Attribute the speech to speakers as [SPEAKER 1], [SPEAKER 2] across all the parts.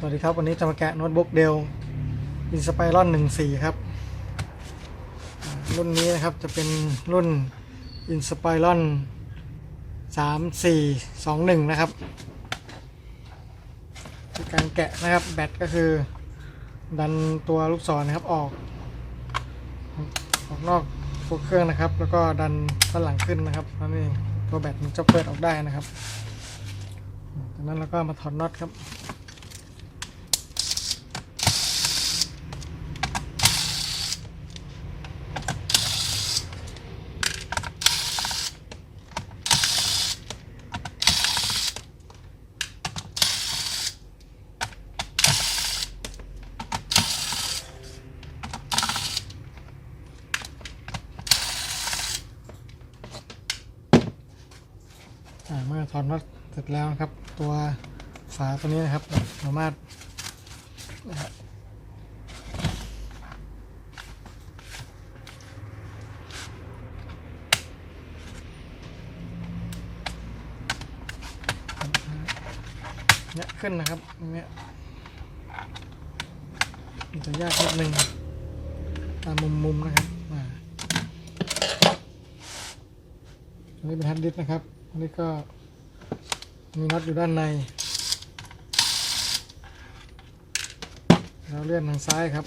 [SPEAKER 1] สวัสดีครับ วันนี้จะมาแกะโน้ตบุ๊กเดลอินสไปรอน14ครับอ่ารุ่นนี้นะครับจะเป็นรุ่นอินสไปรอน3421นะครับการแกะนะครับ แบตก็คือ ดันตัวลูกศรนะครับออก ออกนอกตัวเครื่องนะครับ แล้วก็ดันด้านหลังขึ้นนะครับนั่นเองตัวแบตมันจะเปิดออกได้นะครับ จากนั้นเราก็มาถอดน็อตครับ เมื่อถอดน็อตเสร็จแล้วนะครับ ตัวฝาตัวนี้นะครับสามารถเนี่ยขึ้นนะครับเนี้ยมันจะยากนิดนึงตามมุมๆนะครับอ่าอันนี้เป็นฮันดิสนะครับ อันนี้ก็ มีน็อตอยู่ด้านใน เราเลื่อนทางซ้ายครับ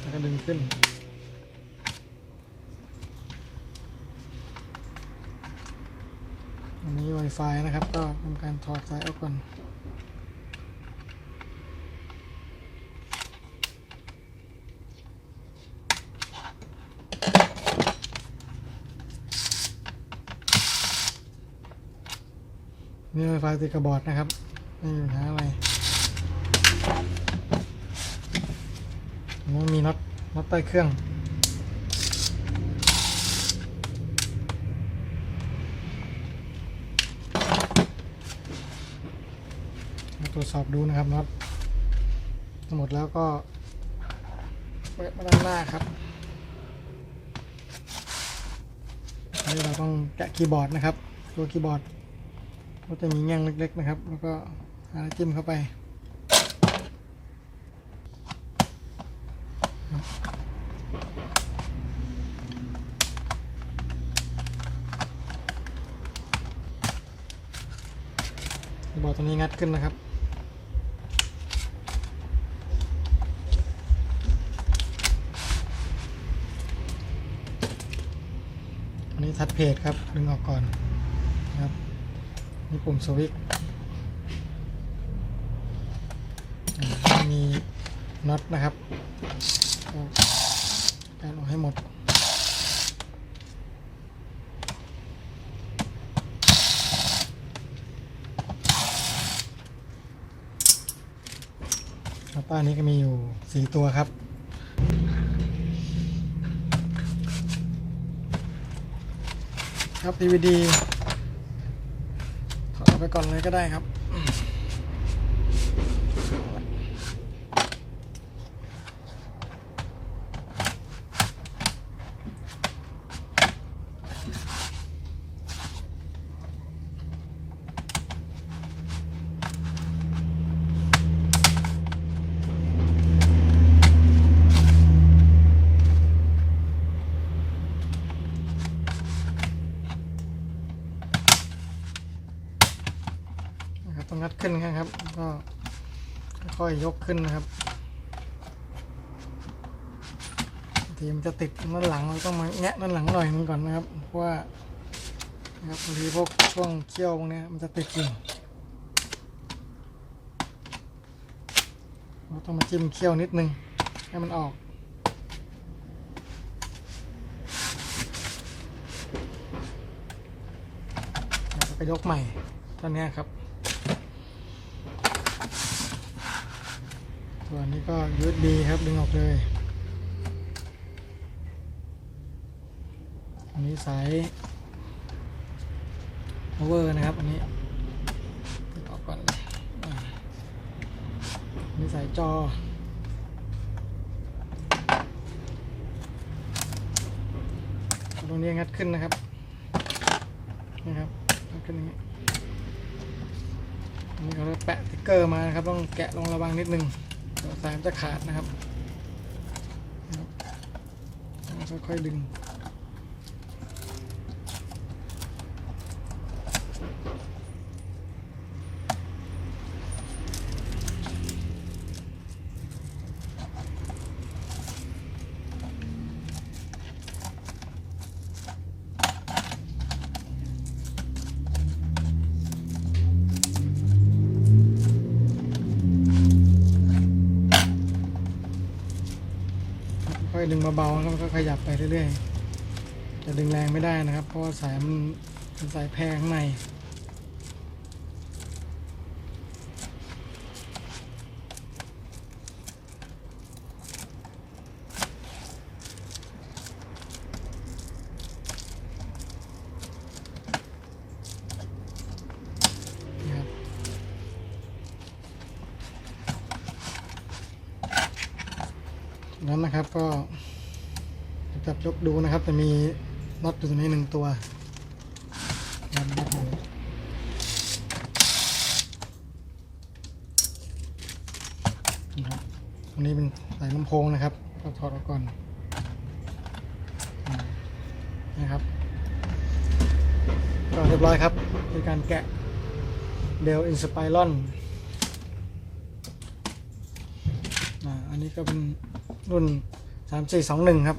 [SPEAKER 1] แล้วก็ดึงขึ้น อันนี้ Wi-Fi นะครับ ก็ทำการถอดสายออกก่อน นี่ Wi-Fi ติดกับบอร์ดนะครับ ไม่มีปัญหาอะไรอันนี้มีน็อตน็อตใต้เครื่องมาตรวจสอบดูนะครับน็อตทั้งหมดแล้วก็เปิดมาด้านหน้าครับนนี้เราต้องแกะคีย์บอร์ดนะครับ ตัวคีย์บอร์ด ก็จะมีแง่งเล็กๆนะครับ แล้วก็หาจิ้มเข้าไปบอตัวนี้งัดขึ้นนะครับอันนี้ทัดเพจครับ ดึงออกก่อน นี่ปุ่มสวิตช์มีน็อตนะครับก็การออกให้หมดป้านี้ก็มีอยู่สี่ตัวครับ ครับ DVD ถอดออก ไปก่อนเลยก็ได้ครับ นะครับต้องงัด ขึ้นนะครับ ก็ค่อยยกขึ้นนะครับ ทีมันจะติดด้านหลังเราต้องมาแงะด้านหลังหน่อยนึงก่อนนะครับเพราะว่านะครับบางทีพวกช่วงเขี้ยวพวกเนี้ยมันจะติดอยู่เราต้องมาจิ้มเขี้ยวนิดนึง ให้มันออกแล้วก็ยกใหม่ตอนนี้ครับ ส่วนนี้ก็ USB ครับดึงออกเลย อันนี้สาย power นะครับ อันนี้ดึงออกก่อนเลยอันนี้สายจอตรงนี้งัดขึ้นนะครับ นะครับงัดขึ้นอย่างนี้อันนี่เขาแปะสติ๊กเกอร์มานะครับ ต้องแกะลงระวังนิดนึง สายมันจะขาดนะครับค่อยๆดึง ดึงเบาๆแล้วก็ขยับไปเรื่อยๆ จะดึงแรงไม่ได้นะครับ เพราะว่าสายมันเป็นสายแพรข้างในนะครับจาก นั้นนะครับก็จับยกดูนะครับจะมีน็อตอยู่ตรงนี้หนึ่งตัวนะครับน็อตอยู่นะครับตรงนี้เป็นสายลำโพงนะครับก็ถอดออกก่อนนะครับก็เรียบร้อยครับในการแกะเดลอินสไปรอนอ่า อันนี้ก็เป็นรุ่น 3421 ครับ